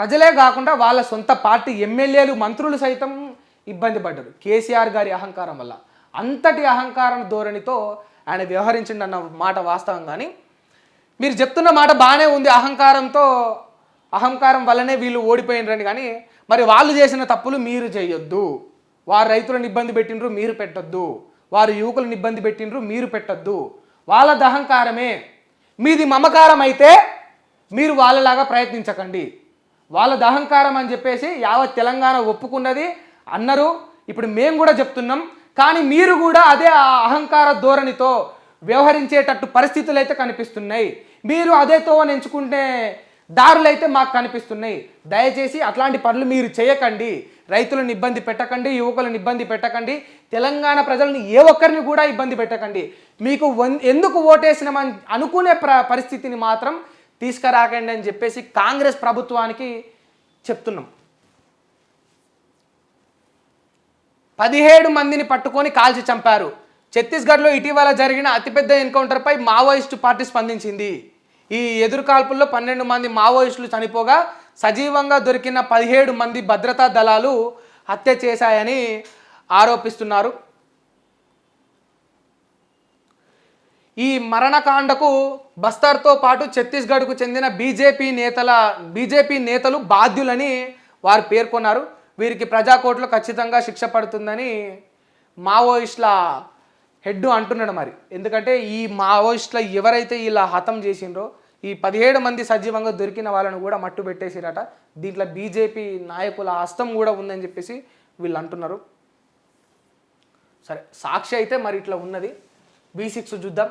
ప్రజలే కాకుండా వాళ్ళ సొంత పార్టీ ఎమ్మెల్యేలు మంత్రులు సైతం ఇబ్బంది పడ్డారు. కేసీఆర్ గారి అహంకారం వల్ల. అంతటి అహంకారం ధోరణితో ఆయన వ్యవహరించండి అన్న మాట వాస్తవం కానీ మీరు చెప్తున్న మాట బాగానే ఉంది. అహంకారంతో అహంకారం వల్లనే వీళ్ళు ఓడిపోయినరండి కానీ మరి వాళ్ళు చేసిన తప్పులు మీరు చేయొద్దు. వారు రైతులను ఇబ్బంది పెట్టినరు మీరు పెట్టొద్దు. వారు యువకులను ఇబ్బంది పెట్టినరు మీరు పెట్టొద్దు. వాళ్ళది అహంకారమే. మీది మమకారం అయితే మీరు వాళ్ళలాగా ప్రయత్నించకండి. వాళ్ళది అహంకారం అని చెప్పేసి యావత్ తెలంగాణ ఒప్పుకున్నది. అన్నారు ఇప్పుడు మేము కూడా చెప్తున్నాం. కానీ మీరు కూడా అదే ఆ అహంకార ధోరణితో వ్యవహరించేటట్టు పరిస్థితులు అయితే కనిపిస్తున్నాయి. మీరు అదే తోవని ఎంచుకుంటే దారులు అయితే మాకు కనిపిస్తున్నాయి. దయచేసి అట్లాంటి పనులు మీరు చేయకండి. రైతులను ఇబ్బంది పెట్టకండి యువకులను ఇబ్బంది పెట్టకండి. తెలంగాణ ప్రజలను ఏ ఒక్కరిని కూడా ఇబ్బంది పెట్టకండి. మీకు వన్- ఎందుకు ఓటేసినామని అనుకునే ప్ర పరిస్థితిని మాత్రం తీసుకురాకండి అని చెప్పేసి కాంగ్రెస్ ప్రభుత్వానికి చెప్తున్నాం. పదిహేడు మందిని పట్టుకొని కాల్చి చంపారు. ఛత్తీస్గఢ్లో ఇటీవల జరిగిన అతిపెద్ద ఎన్కౌంటర్పై మావోయిస్టు పార్టీ స్పందించింది. ఈ ఎదురుకాల్పుల్లో పన్నెండు మంది మావోయిస్టులు చనిపోగా సజీవంగా దొరికిన పదిహేడు మంది భద్రతా దళాలు హత్య చేశాయని ఆరోపిస్తున్నారు. ఈ మరణకాండకు బస్తర్తో పాటు ఛత్తీస్గఢ్కు చెందిన బీజేపీ నేతల బీజేపీ నేతలు బాధ్యులని వారు పేర్కొన్నారు. వీరికి ప్రజాకోర్టులో ఖచ్చితంగా శిక్ష పడుతుందని మావోయిస్టుల హెడ్ అంటున్నాడు మరి. ఎందుకంటే ఈ మావోయిస్టుల ఎవరైతే ఇలా హతం చేసిండ్రో ఈ పదిహేడు మంది సజీవంగా దొరికిన వాళ్ళను కూడా మట్టు పెట్టేసిరట. దీంట్లో బీజేపీ నాయకుల హస్తం కూడా ఉందని చెప్పేసి వీళ్ళు అంటున్నారు. సరే సాక్షి అయితే మరి ఇట్లా ఉన్నది. బీ సిక్స్ చూద్దాం.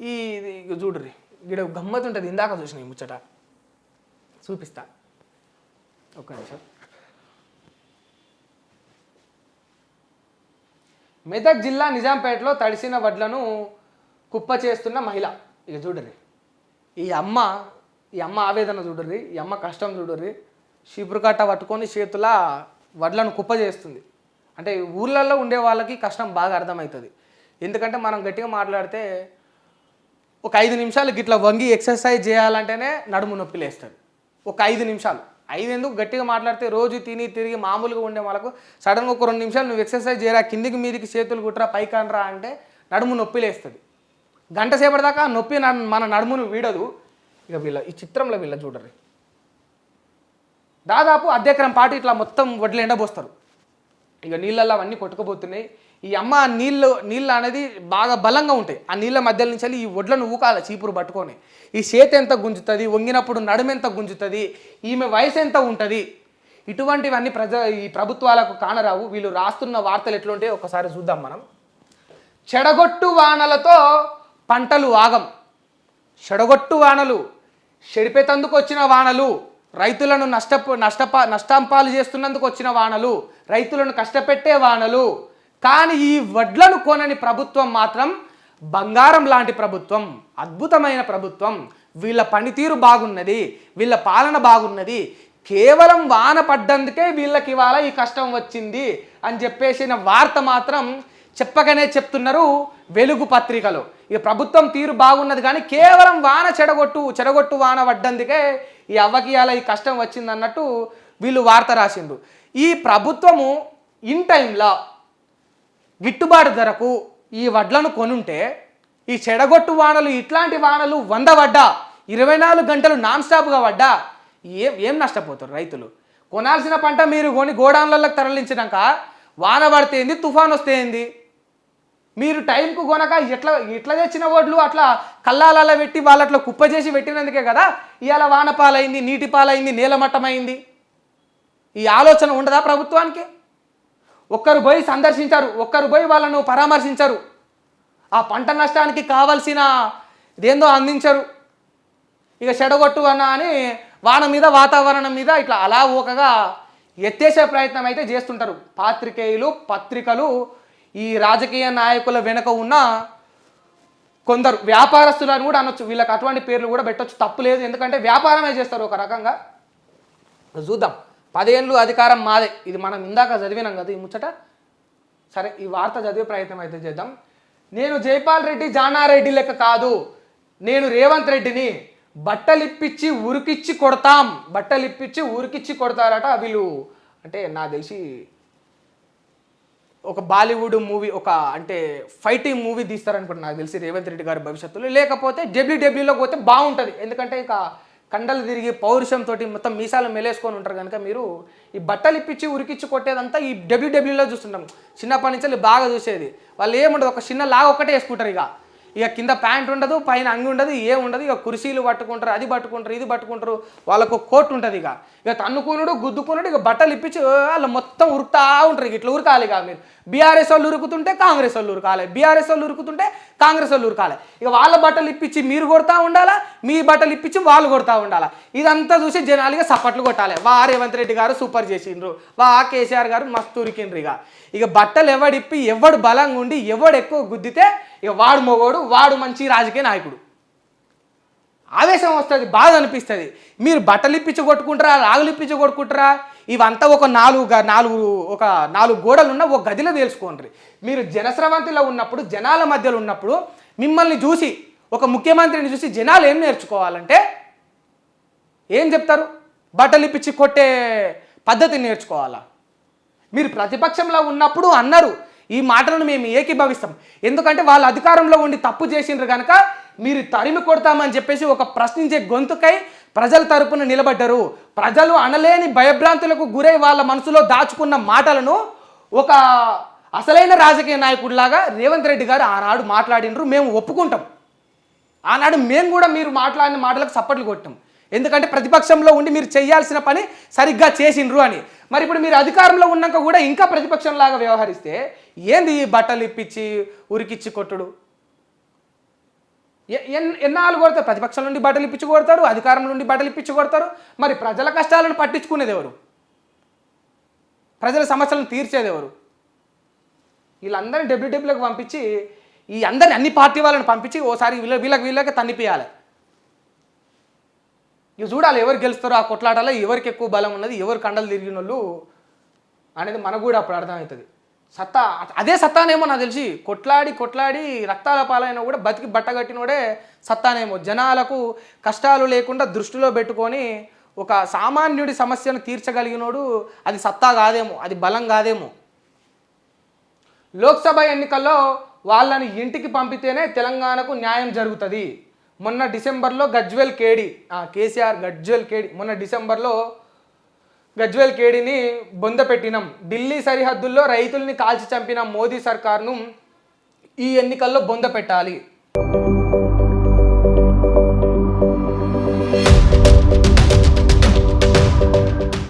ఈ ఇది చూడుర్రి ఇక్కడ గమ్మత్ ఉంటుంది ఇందాక చూసిన ఈ ముచ్చట. చూపిస్తా. ఒక్క నిమిషం. మెదక్ జిల్లా నిజాంపేటలో తడిసిన వడ్లను కుప్ప చేస్తున్న మహిళ. ఇక చూడర్రి ఈ అమ్మ ఈ అమ్మ ఆవేదన చూడర్రి ఈ అమ్మ కష్టం చూడర్రి చీపురు కట్ట పట్టుకొని చేతుల వడ్లను కుప్ప చేస్తుంది. అంటే ఊర్లలో ఉండే వాళ్ళకి కష్టం బాగా అర్థమవుతుంది. ఎందుకంటే మనం గట్టిగా మాట్లాడితే ఒక ఐదు నిమిషాలు గిట్ల వంగి ఎక్సర్సైజ్ చేయాలంటేనే నడుము నొప్పి లేస్తుంది. ఒక ఐదు నిమిషాలు. ఐదు ఎందుకు గట్టిగా మాట్లాడితే రోజు తిని తిరిగి మామూలుగా ఉండే వాళ్ళకు సడన్గా ఒక రెండు నిమిషాలు నువ్వు ఎక్సర్సైజ్ చేయరా కిందికి మీదికి చేతులు కుట్రా పైకి అనరా అంటే నడుము నొప్పి లేస్తుంది. గంట సేపటి దాకా నొప్పి మన నడుమును వీడదు. ఇక వీళ్ళ ఈ చిత్రంలో వీళ్ళ చూడరు దాదాపు అర్ధెకరం పాటు ఇట్లా మొత్తం వడ్లు ఎండబోస్తారు. ఇక నీళ్ళల్లో అవన్నీ కొట్టుకుపోతున్నాయి. ఈ అమ్మ నీళ్ళు నీళ్ళు అనేది బాగా బలంగా ఉంటాయి. ఆ నీళ్ళ మధ్య నుంచి వెళ్ళి ఈ వడ్లను ఊకాలి చీపురు పట్టుకొని. ఈ చేతి ఎంత గుంజుతుంది వంగినప్పుడు నడుము ఎంత గుంజుతుంది ఈమె వయసు ఎంత ఉంటుంది? ఇటువంటివన్నీ ప్రజ ఈ ప్రభుత్వాలకు కానరావు. వీళ్ళు రాస్తున్న వార్తలు ఎట్లుంటే ఒకసారి చూద్దాం మనం. చెడగొట్టు వానలతో పంటలు ఆగం. చెడగొట్టు వానలు చెడిపేతందుకు వచ్చిన వానలు రైతులను నష్టప నష్టప నష్టంపాలు చేస్తున్నందుకు వచ్చిన వానలు రైతులను కష్టపెట్టే వానలు కానీ ఈ వడ్లను కొనని ప్రభుత్వం మాత్రం బంగారం లాంటి ప్రభుత్వం అద్భుతమైన ప్రభుత్వం. వీళ్ళ పనితీరు బాగున్నది వీళ్ళ పాలన బాగున్నది. కేవలం వాన పడ్డందుకే వీళ్ళకి ఇవాళ ఈ కష్టం వచ్చింది అని చెప్పేసిన వార్త మాత్రం చెప్పగానే చెప్తున్నారు వెలుగు పత్రికలో. ఈ ప్రభుత్వం తీరు బాగున్నది కానీ కేవలం వాన చెడగొట్టు చెడగొట్టు వాన పడ్డందుకే ఈ అవ్వకి ఇవాళ ఈ కష్టం వచ్చింది అన్నట్టు వీళ్ళు వార్త రాసిండు ఈ ప్రభుత్వము ఇన్ టైంలో గిట్టుబాటు ధరకు ఈ వడ్లను కొనుంటే ఈ చెడగొట్టు వానలు ఇట్లాంటి వానలు వంద పడ్డా ఇరవై నాలుగు గంటలు నాన్ స్టాప్గా పడ్డా ఏం ఏం నష్టపోతారు రైతులు? కొనాల్సిన పంట మీరు కొని గోడౌన్లలోకి తరలించినాక వాన పడితే ఏంది తుఫాన్ వస్తే ఏంది? మీరు టైంకు కొనక ఎట్లా ఎట్లా తెచ్చిన వడ్లు అట్లా కల్లాలలో పెట్టి వాళ్ళు అట్లా కుప్ప చేసి పెట్టినందుకే కదా ఇవాళ వాన పాలైంది నీటి పాలైంది నేలమట్టమైంది ఈ ఆలోచన ఉండదా ప్రభుత్వానికి? ఒక్కరు పోయి సందర్శించారు ఒక్కరు పోయి వాళ్ళను పరామర్శించరు. ఆ పంట నష్టానికి కావలసిన ఇదేందో అందించరు. ఇక చెడగొట్టు అన్న అని వాన మీద వాతావరణం మీద ఇట్లా అలా ఊకగా ఎత్తేసే ప్రయత్నం అయితే చేస్తుంటారు. పాత్రికేయులు పత్రికలు ఈ రాజకీయ నాయకుల వెనుక ఉన్న కొందరు వ్యాపారస్తులను కూడా అనొచ్చు. వీళ్ళకి అటువంటి పేర్లు కూడా పెట్టొచ్చు. తప్పు లేదు. ఎందుకంటే వ్యాపారమే చేస్తారు ఒక రకంగా. చూద్దాం. పదేళ్ళు అధికారం మాదే. ఇది మనం ఇందాక చదివినాం కదా ఈ ముచ్చట? సరే ఈ వార్త చదివే ప్రయత్నం అయితే చేద్దాం. నేను జైపాల్ రెడ్డి జానారెడ్డి లెక్క కాదు. నేను రేవంత్ రెడ్డిని బట్టలిప్పించి ఉరికిచ్చి కొడతాం. బట్టలిప్పించి ఉరికిచ్చి కొడతారట వీళ్ళు. అంటే నాకు తెలిసి ఒక బాలీవుడ్ మూవీ ఒక అంటే ఫైటింగ్ మూవీ తీస్తారనుకుంటున్నా నాకు తెలిసి రేవంత్ రెడ్డి గారి భవిష్యత్తులో. లేకపోతే డబ్ల్యూడబ్ల్యూలో పోతే బాగుంటుంది. ఎందుకంటే ఇక కండలు తిరిగి పౌరుషంతో మొత్తం మీసాలు మెలేసుకొని ఉంటారు కనుక మీరు ఈ బట్టలు ఇప్పించి ఉరికిచ్చి కొట్టేదంతా ఈ డబ్ల్యూడబ్ల్యూలో చూస్తుంటాం. చిన్నప్పటి నుంచి బాగా చూసేది. వాళ్ళు ఏముండదు ఒక చిన్న లాగా ఒకటే వేసుకుంటారు ఇక. ఇక కింద ప్యాంట్ ఉండదు పైన అంగి ఉండదు ఏం ఉండదు ఇక కుర్చీలు పట్టుకుంటారు అది పట్టుకుంటారు ఇది పట్టుకుంటారు వాళ్ళకు కోట్ ఉంటుంది ఇక. ఇక తన్నుకునుడు గుద్దుకునుడు ఇక బట్టలు ఇప్పించి వాళ్ళు మొత్తం ఉరుకుతా ఉంటారు ఇక ఇట్లా ఉరకాలి ఇక మీరు. బీఆర్ఎస్ వాళ్ళు ఉరుకుతుంటే కాంగ్రెస్ వాళ్ళు ఉరకాలి. బీఆర్ఎస్ వాళ్ళు ఉరుకుతుంటే కాంగ్రెస్ వాళ్ళు ఉరకాలి. ఇక వాళ్ళ బట్టలు ఇప్పించి మీరు కొడతా ఉండాలా? మీ బట్టలు ఇప్పించి వాళ్ళు కొడతా ఉండాలా? ఇదంతా చూసి జనాలుగా సప్పట్లు కొట్టాలి. వా రేవంత్ రెడ్డి గారు సూపర్ చేసిండ్రు. వా కేసీఆర్ గారు మస్తు ఉరికిండ్రు ఇక. ఇక బట్టలు ఎవడిప్పి ఎవడు బలంగా ఉండి ఎవడు ఎక్కువ గుద్దితే ఇక వాడు మొగోడు వాడు మంచి రాజకీయ నాయకుడు. ఆవేశం వస్తుంది బాధ అనిపిస్తుంది. మీరు బట్టలు ఇప్పించి కొట్టుకుంటారా రాగులు ఇప్పించి కొట్టుకుంటారా? ఇవంతా ఒక నాలుగు నాలుగు ఒక నాలుగు గోడలు ఉన్న ఒక గదిలో తెలుసుకోండి మీరు జనస్రవంతిలో ఉన్నప్పుడు జనాల మధ్యలో ఉన్నప్పుడు మిమ్మల్ని చూసి ఒక ముఖ్యమంత్రిని చూసి జనాలు ఏం నేర్చుకోవాలంటే ఏం చెప్తారు? బట్టలు ఇప్పించి కొట్టే పద్ధతిని నేర్చుకోవాలా? మీరు ప్రతిపక్షంలో ఉన్నప్పుడు అన్నారు ఈ మాటలను మేము ఏకీభవిస్తాం. ఎందుకంటే వాళ్ళు అధికారంలో ఉండి తప్పు చేసిండ్రు కనుక మీరు తరిమి కొడతామని చెప్పేసి ఒక ప్రశ్నించే గొంతుకై ప్రజల తరపున నిలబడ్డరు. ప్రజలు అనలేని భయభ్రాంతులకు గురై వాళ్ళ మనసులో దాచుకున్న మాటలను ఒక అసలైన రాజకీయ నాయకుడిలాగా రేవంత్ రెడ్డి గారు ఆనాడు మాట్లాడినరు మేము ఒప్పుకుంటాం. ఆనాడు మేము కూడా మీరు మాట్లాడిన మాటలకు సప్పట్లు కొట్టాం. ఎందుకంటే ప్రతిపక్షంలో ఉండి మీరు చేయాల్సిన పని సరిగ్గా చేసిండ్రు అని. మరి ఇప్పుడు మీరు అధికారంలో ఉన్నాక కూడా ఇంకా ప్రతిపక్షంలాగా వ్యవహరిస్తే ఏంది ఈ బట్టలు ఇప్పించి ఉరికిచ్చి కొట్టుడు? ఎన్నాళ్ళు కొడతారు ప్రతిపక్షం నుండి బట్టలు ఇప్పించి కొడతారు అధికారం నుండి బట్టలు ఇప్పించి కొడతారు. మరి ప్రజల కష్టాలను పట్టించుకునేది ఎవరు? ప్రజల సమస్యలను తీర్చేది ఎవరు? వీళ్ళందరినీ డబ్ల్యూడబ్ల్యూకి పంపించి ఈ అందరిని అన్ని పార్టీ వాళ్ళని పంపించి ఓసారి వీళ్ళ వీళ్ళకి వీళ్ళకి తన్నిపియాలి ఇక చూడాలి ఎవరు గెలుస్తారో ఆ కొట్లాటలో ఎవరికి ఎక్కువ బలం ఉన్నది ఎవరు కండలు తిరిగిన వాళ్ళు అనేది మనకు కూడా అప్పుడు అర్థమవుతుంది. సత్తా అదే సత్తానేమో నాకు తెలిసి కొట్లాడి కొట్లాడి రక్తాల పాలైన కూడా బతికి బట్టగట్టినోడే సత్తానేమో. జనాలకు కష్టాలు లేకుండా దృష్టిలో పెట్టుకొని ఒక సామాన్యుడి సమస్యను తీర్చగలిగినోడు అది సత్తా కాదేమో అది బలం కాదేమో. లోక్సభ ఎన్నికల్లో వాళ్ళని ఇంటికి పంపితేనే తెలంగాణకు న్యాయం జరుగుతుంది. మొన్న డిసెంబర్లో గజ్వెల్ కేడి కేసీఆర్ గజ్వెల్ కేడి మొన్న డిసెంబర్లో గజ్వెల్ కేడిని బొంద పెట్టినాం. ఢిల్లీ సరిహద్దుల్లో రైతుల్ని కాల్చి చంపిన మోదీ సర్కార్ను ఈ ఎన్నికల్లో బొంద పెట్టాలి.